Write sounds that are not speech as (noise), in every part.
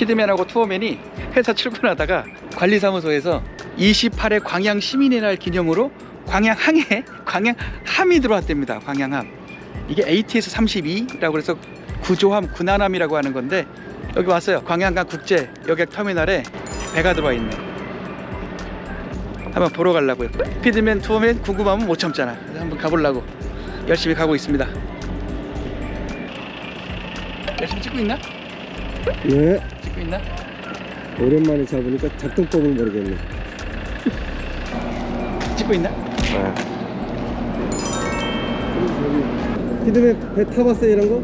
피드맨하고 투어맨이 회사 출근하다가 관리사무소에서 28회 광양 시민의 날 기념으로 광양항에 광양함이 들어왔답니다. 광양함. 이게 ATS 32라고 해서 구조함 군함이라고 하는 건데 여기 왔어요. 광양강 국제 여객 터미널에 배가 들어와 있네. 한번 보러 가려고요. 피드맨 투어맨 궁금하면 못 참잖아. 그래서 한번 가보려고 열심히 가고 있습니다. 열심히 찍고 있나? 네 찍고 있나? 오랜만에 잡으니까 작동법을 모르겠네 찍고 있나? 네. 피드백 배 타봤어요 이런 거?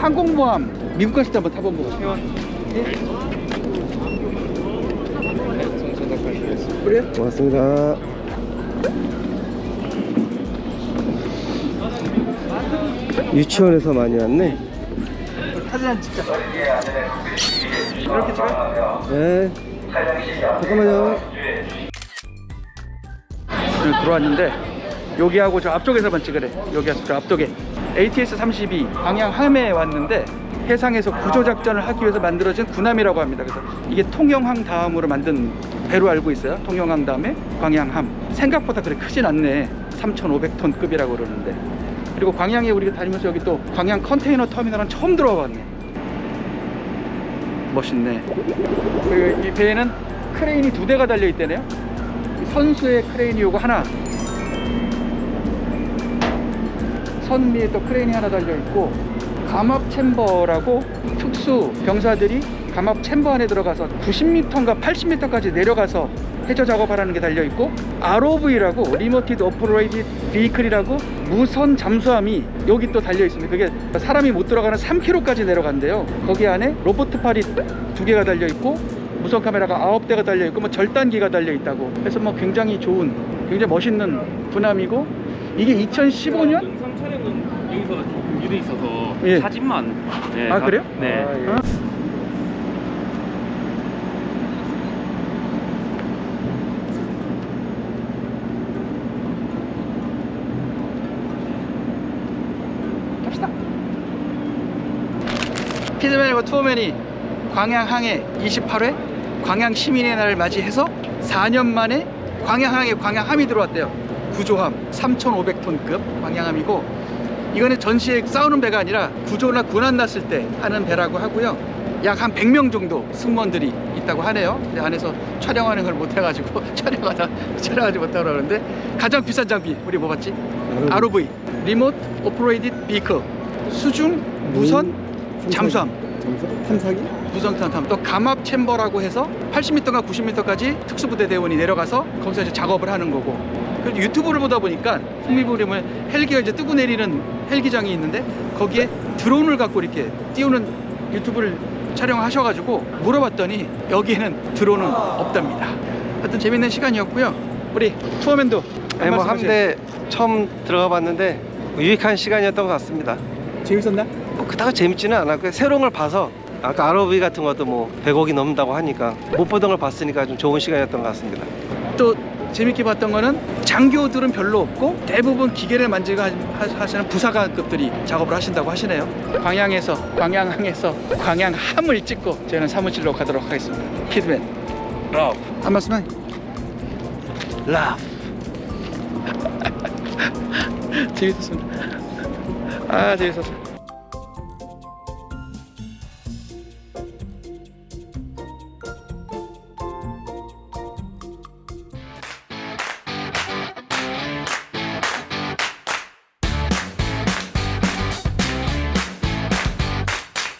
항공모함 미국 갔을 때 한번 타본 거 같아요. 예? 그래? 고맙습니다 유치원에서 많이 왔네 사진 한 찍자. 이렇게 찍어? 네 잠깐만요 오늘 들어왔는데 여기하고 저 앞쪽에서만 찍으래. 여기 저 앞쪽에 ATS 32 방향 함에 왔는데 해상에서 구조 작전을 하기 위해서 만들어진 군함이라고 합니다. 그래서 이게 통영항 다음으로 만든 배로 알고 있어요. 통영항 다음에 광양함. 생각보다 그렇게 크진 않네. 3,500톤 급이라고 그러는데. 그리고 광양에 우리가 다니면서 여기 또 광양 컨테이너 터미널은 처음 들어와 봤네. 멋있네. 그리고 이 배에는 크레인이 두 대가 달려 있대네요. 선수의 크레인이 요거 하나 선 위에 또 크레인이 하나 달려 있고 감압 챔버라고 특수 병사들이 감압 챔버 안에 들어가서 90m인가 80m까지 내려가서 해저 작업하라는 게 달려 있고 ROV라고 리모티드 오퍼레이티드 비클이라고 무선 잠수함이 여기 또 달려 있습니다. 그게 사람이 못 들어가는 3km까지 내려간대요. 거기 안에 로봇 팔이 두 개가 달려 있고 무선 카메라가 아홉 대가 달려 있고 뭐 절단기가 달려 있다고. 그래서 뭐 굉장히 좋은, 굉장히 멋있는 군함이고 이게 2015년 영상 촬영은 여기서 조금 유대 있어서 예. 사진만. 네, 아 다- 그래요? 네. 아, 예. 어? 피드맨과 투어맨이 광양항에 28회 광양 시민의 날을 맞이해서 4년 만에 광양항에 광양함이 들어왔대요. 구조함 3,500톤급 광양함이고 이거는 전시에 싸우는 배가 아니라 구조나 군안 났을 때 하는 배라고 하고요. 약 한 100명 정도 승무원들이 있다고 하네요. 근데 안에서 촬영하는 걸 못 해가지고 (laughs) 촬영하다 촬영하지 못하고 그러는데 가장 비싼 장비 우리 뭐 봤지? ROV 리모트 오퍼레이티드 비클 수중 무선 잠수함 잠수? 탐사기? 무선탄 탐 또 감압 챔버라고 해서 80m가 90m까지 특수부대 대원이 내려가서 거기서 이제 작업을 하는 거고 그래서 유튜브를 보다 보니까 흥미부림을 헬기가 이제 뜨고 내리는 헬기장이 있는데 거기에 드론을 갖고 이렇게 띄우는 유튜브를 촬영하셔가지고 물어봤더니 여기에는 드론은 없답니다. 하여튼 재밌는 시간이었고요. 우리 투어맨도 네, 뭐. 함대 처음 들어가 봤는데 유익한 시간이었던 것 같습니다 재밌었나? 뭐 그다가 재밌지는 않았고요 새로운 걸 봐서 아까 ROV 같은 것도 뭐 100억이 넘는다고 하니까 못 보던 걸 봤으니까 좀 좋은 시간이었던 것 같습니다 또 재밌게 봤던 거는 장교들은 별로 없고 대부분 기계를 만지고 하- 하시는 부사관급들이 작업을 하신다고 하시네요. 광양에서 광양항에서 광양함을 찍고 저는 사무실로 가도록 하겠습니다. 피드맨 라브. 한 말씀은 라브 (laughs) 재밌었습니다. 아 재밌었어.